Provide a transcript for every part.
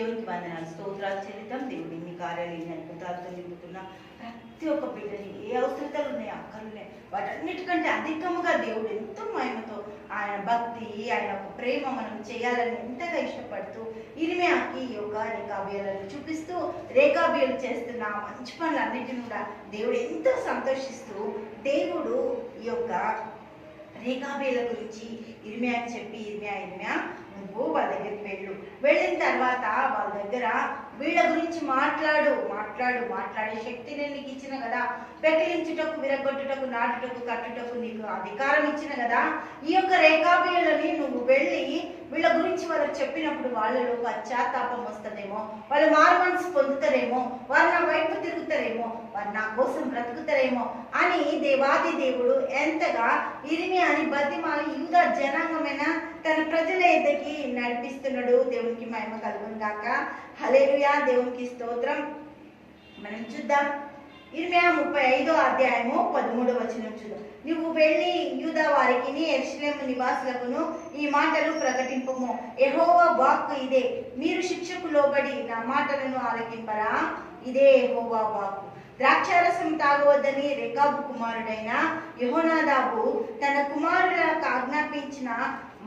దేవునికి వందనాలు. స్తోత్రాలు చెల్లిద్దాం. ఇన్ని కార్యాలు ఇన్ని అద్భుతాలు నింపుతున్న ప్రతి ఒక్క బిడ్డని ఏ అవసరతలు ఉన్నాయి అక్కలున్నాయి వాటన్నిటికంటే అధికముగా దేవుడు ఎంతో మహిమతో ఆయన భక్తి ఆయన ఒక ప్రేమ మనం చేయాలని ఎంతగా ఇష్టపడుతూ ఇనిమే ఇరిమేకి యొక్క రేఖాబియలను చూపిస్తూ రేఖాబియలు చేస్తున్న మంచి పనులు పనులన్నిటి కూడా దేవుడు ఎంతో సంతోషిస్తూ దేవుడు ఈ యొక్క రేఖాబేల గురించి ఇర్మియాకి చెప్పి ఇర్మియా ఇర్మియా నువ్వు వాళ్ళ దగ్గరికి వెళ్ళు. వెళ్ళిన తర్వాత వాళ్ళ దగ్గర వీళ్ళ గురించి మాట్లాడు మాట్లాడు మాట్లాడే శక్తి నేను నీకు ఇచ్చిన కదా. పెకిలించుటకు విరగొట్టుటకు నాటుటకు కట్టుటకు నీకు అధికారం ఇచ్చిన కదా. ఈ యొక్క రేఖాబేలని నువ్వు వెళ్ళి వీళ్ళ గురించి వాళ్ళకి చెప్పినప్పుడు వాళ్ళలో పశ్చాత్తాపం వస్తుందేమో వాళ్ళు మారు మనసు పొందుతారేమో వారు నా వారు నా కోసం బ్రతుకుతారేమో అని దేవాది దేవుడు ఎంతగా ఇరిమి అని బతిమాలి యూదా జనాంగమైన తన ప్రజల ఎద్దకి నడిపిస్తున్నాడు. దేవునికి మహిమ కలుగును గాక. హలేలుయా దేవునికి స్తోత్రం. మనం చూద్దాం. ఇరిమియా ముప్పై ఐదో అధ్యాయము పదమూడు వచనం చూద్దాం. నువ్వు వెళ్ళి యూదా వారికి ఎర్షలేము నివాసులకును ఈ మాటలు ప్రకటింపము. ఎహోవా వాక్కు ఇదే. మీరు శిక్షకు లోబడి నా మాటలను ఆలకింపరా? ఇదే ఎహోవా వాక్కు. ద్రాక్షారసం తాగవద్దని రేకాబు కుమారుడైన యహోనాదాబు తన కుమారులకు ఆజ్ఞాపించిన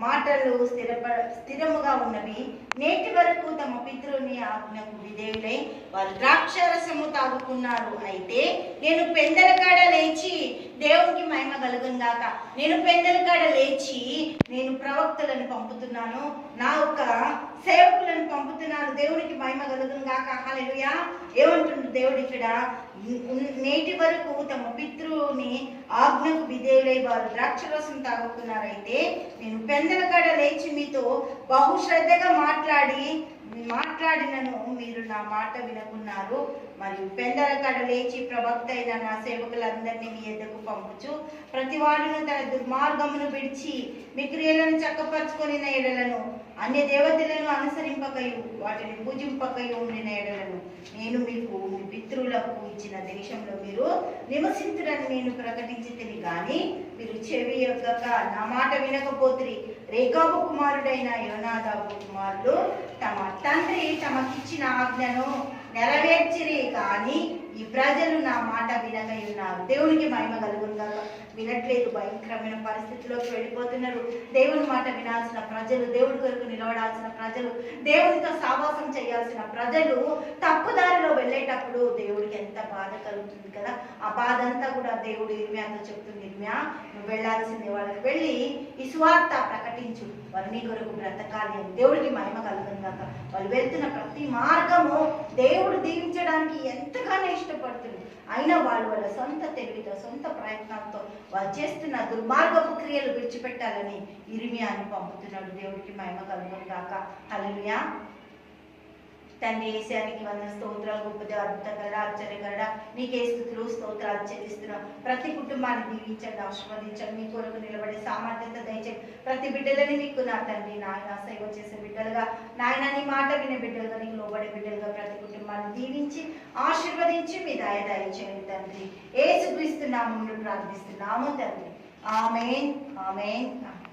మాటలు స్థిరప స్థిరముగా ఉన్నవి. నేటి వరకు తమ పితృని ఆజ్ఞకు విధేయులై వారు ద్రాక్షారసము తాగుతున్నారు. అయితే నేను పెందలకాడ లేచి దేవునికి మహిమ కలుగుందాక నేను పెందలకాడ లేచి నేను ప్రవక్తలను పంపుతున్నాను. నా యొక్క సేవకులను పంపుతున్నాను. దేవునికి మహిమ కలుగుందాక హల్లెలూయా. ఏమంటుండు దేవుడు ఇక్కడ? నేటి వరకు తమ పితృని ఆజ్ఞకు విధేయులై వారు ద్రాక్షరసం తాగుతున్నారైతే నేను పెందల కడ లేచి మీతో బహుశ్రద్ధగా మాట్లాడి మాట్లాడినను మీరు నా మాట వినకున్నారు. మరియు పెందల లేచి ప్రవక్త అయిన నా సేవకులందరినీ మీ ఎద్దకు పంపుచు ప్రతివాడును తన దుర్మార్గమును విడిచి మీ క్రియలను చక్కపరుచుకొని ఎడలను అన్య దేవతలను అనుసరింపకయు వాటిని పూజింపకయు ఉండిన ఎడలను. నేను మీకు మీ పితృలకు ఇచ్చిన దేశంలో మీరు నివసించురని నేను ప్రకటించి తిని కానీ మీరు చెవి యొక్కక నా మాట వినకపోతురి. రేగాబు కుమారుడైన యోనాదాబు కుమారుడు తమ తండ్రి తమకిచ్చిన ఆజ్ఞను నెరవేర్చిరి కానీ ఈ ప్రజలు నా మాట ఉన్నారు దేవునికి మహిమ కలుగును వినట్లేదు భయంకరమైన పరిస్థితిలోకి వెళ్ళిపోతున్నారు. దేవుని మాట వినాల్సిన ప్రజలు దేవుడి కొరకు నిలబడాల్సిన ప్రజలు దేవునితో సావాసం చేయాల్సిన ప్రజలు తప్పుదారిలో వెళ్ళేటప్పుడు దేవుడికి ఎంత బాధ కలుగుతుంది కదా? ఆ బాధ అంతా కూడా దేవుడు ఇర్మ్యాతో చెప్తుంది ఇర్మ్యా నువ్వు వెళ్ళాల్సిందే వాళ్ళకి వెళ్ళి ఈ స్వార్థ ప్రకటించు. వారు నీ కొరకు బ్రతకాలి అని దేవుడికి మహిమ కలుగుతుంది కాక వాళ్ళు వెళ్తున్న ప్రతి మార్గము దేవుడు దీవించడానికి ఎంతగానో ఇష్టపడుతుంది అయినా వాళ్ళు వాళ్ళ సొంత తెలివితో సొంత ప్రయత్నాలతో వాళ్ళు చేస్తున్న దుర్మార్గపు క్రియలు విడిచిపెట్టాలని ఇరిమియాని పంపుతున్నాడు దేవుడికి మహిమ కలుగును కాక హల్లెలూయా. తండ్రి ఏసానికి వంద స్తోత్రాలు గొప్పది అద్భుతకర ఆశ్చర్యకర నీకే స్థుతులు స్తోత్రాలు చెల్లిస్తున్నాం. ప్రతి కుటుంబాన్ని దీవించండి ఆశీర్వదించండి మీ కొరకు నిలబడే సామర్థ్యత దయచేయండి. ప్రతి బిడ్డలని మీకు నా తండ్రి నాయన సేవ చేసే బిడ్డలుగా నాయన నీ మాట వినే బిడ్డలుగా నీకు లోబడే బిడ్డలుగా ప్రతి కుటుంబాన్ని దీవించి ఆశీర్వదించి మీ దయ దయచేయండి తండ్రి. ఏసుక్రీస్తు నామమును ప్రార్థిస్తున్నాము తండ్రి. ఆమె ఆమెన్ ఆమెన్.